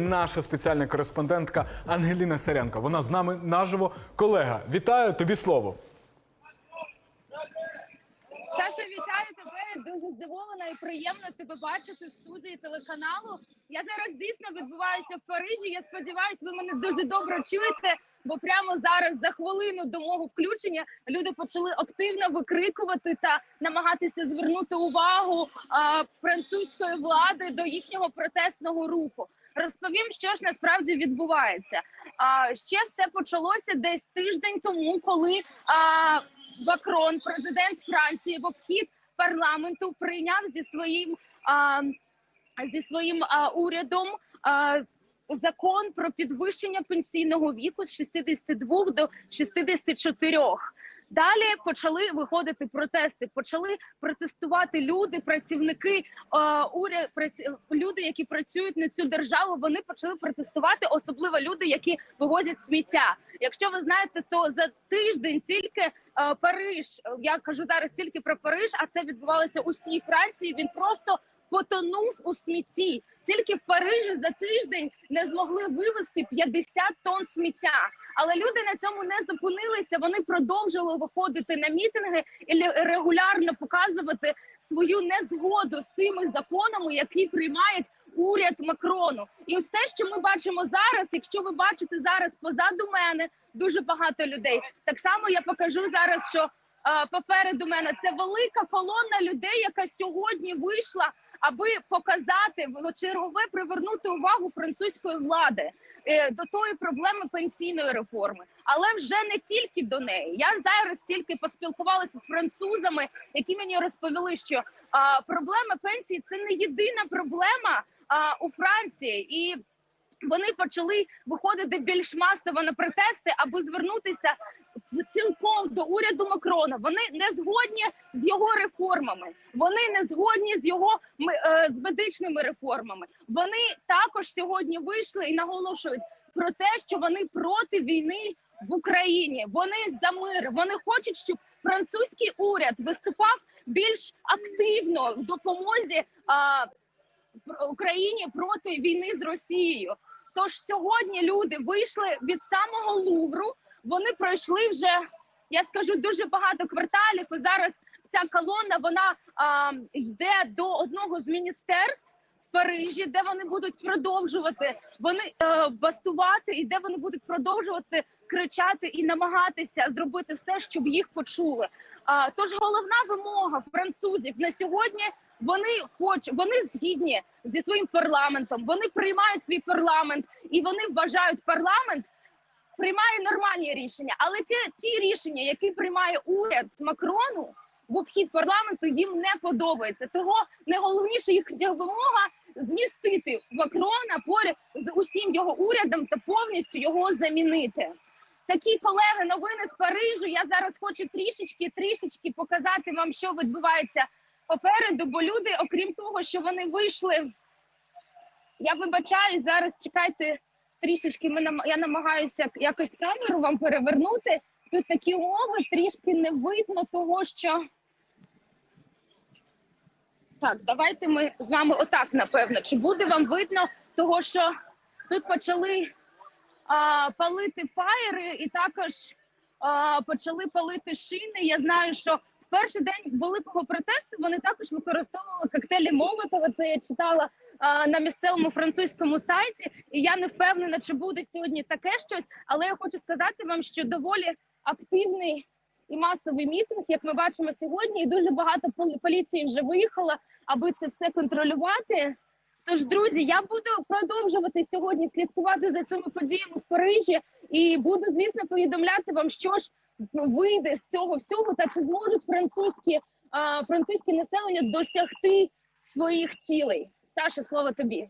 Наша спеціальна кореспондентка Ангеліна Саренко. Вона з нами наживо. Колега, вітаю тобі слово. Саша, вітаю тебе. Дуже здивована і приємно тебе бачити в студії телеканалу. Я зараз дійсно відбуваюся в Парижі. Я сподіваюся, ви мене дуже добре чуєте. Бо прямо зараз, за хвилину до мого включення, люди почали активно викрикувати та намагатися звернути увагу а, французької влади до їхнього протестного руху. Розповім, що ж насправді відбувається. А ще все почалося десь тиждень тому, коли а, Макрон, президент Франції, в обхід парламенту прийняв зі своїм а, зі своїм а, урядом а, закон про підвищення пенсійного віку з 62 до 64. Далі почали виходити протести. Почали протестувати люди, працівники е, уряд, люди, які працюють на цю державу. Вони почали протестувати, особливо люди, які вивозять сміття. Якщо ви знаєте, то за тиждень тільки е, Париж, я кажу зараз тільки про Париж, а це відбувалося у всій Франції. Він просто потонув у смітті. Тільки в Парижі за тиждень не змогли вивезти 50 тонн сміття. Але люди на цьому не зупинилися. Вони продовжили виходити на мітинги і регулярно показувати свою незгоду з тими законами, які приймають уряд Макрону. І ось те, що ми бачимо зараз. Якщо ви бачите зараз позаду мене дуже багато людей. Так само я покажу зараз, що попереду мене це велика колона людей, яка сьогодні вийшла, аби показати в чергове привернути увагу французької влади е, до тої проблеми пенсійної реформи, але вже не тільки до неї. Я зараз тільки поспілкувалася з французами, які мені розповіли, що а, проблема пенсії це не єдина проблема а, у Франції і. Вони почали виходити більш масово на протести, аби звернутися цілком до уряду Макрона. Вони не згодні з його реформами. Вони не згодні з його е, з медичними реформами. Вони також сьогодні вийшли і наголошують про те, що вони проти війни в Україні. Вони за мир. Вони хочуть, щоб французький уряд виступав більш активно в допомозі а, Україні проти війни з Росією. Тож сьогодні люди вийшли від самого Лувру. Вони пройшли вже, я скажу, дуже багато кварталів. І зараз ця колона вона а, йде до одного з міністерств Парижі, де вони будуть продовжувати вони е, бастувати, і де вони будуть продовжувати кричати і намагатися зробити все, щоб їх почули. А, тож головна вимога французів на сьогодні. Вони хочуть, вони згідні зі своїм парламентом. Вони приймають свій парламент і вони вважають парламент приймає нормальні рішення. Але ті, ті рішення, які приймає уряд Макрону в обхід парламенту, їм не подобається. Того найголовніше їхня вимога змістити Макрона поряд з усім його урядом та повністю його замінити. Такі колеги, новини з Парижу. Я зараз хочу трішечки, трішечки показати вам, що відбувається попереду. Бо люди, окрім того, що вони вийшли. Я вибачаюсь зараз. Чекайте трішечки. Ми я намагаюся якось камеру вам перевернути. Тут такі умови трішки не видно того, що так, давайте ми з вами отак, напевно. Чи буде вам видно того, що тут почали а, палити фаєри, і також а, почали палити шини. Я знаю, що в перший день великого протесту вони також використовували коктейлі Молотова. Це я читала на місцевому французькому сайті. І я не впевнена, чи буде сьогодні таке щось. Але я хочу сказати вам, що доволі активний і масовий мітинг, як ми бачимо сьогодні, і дуже багато полі- поліції вже виїхало, аби це все контролювати. Тож, друзі, я буду продовжувати сьогодні слідкувати за цими подіями в Парижі і буду, звісно, повідомляти вам, що ж вийде з цього всього, та чи зможуть французькі а, французьке населення досягти своїх цілей. Саша, слово тобі.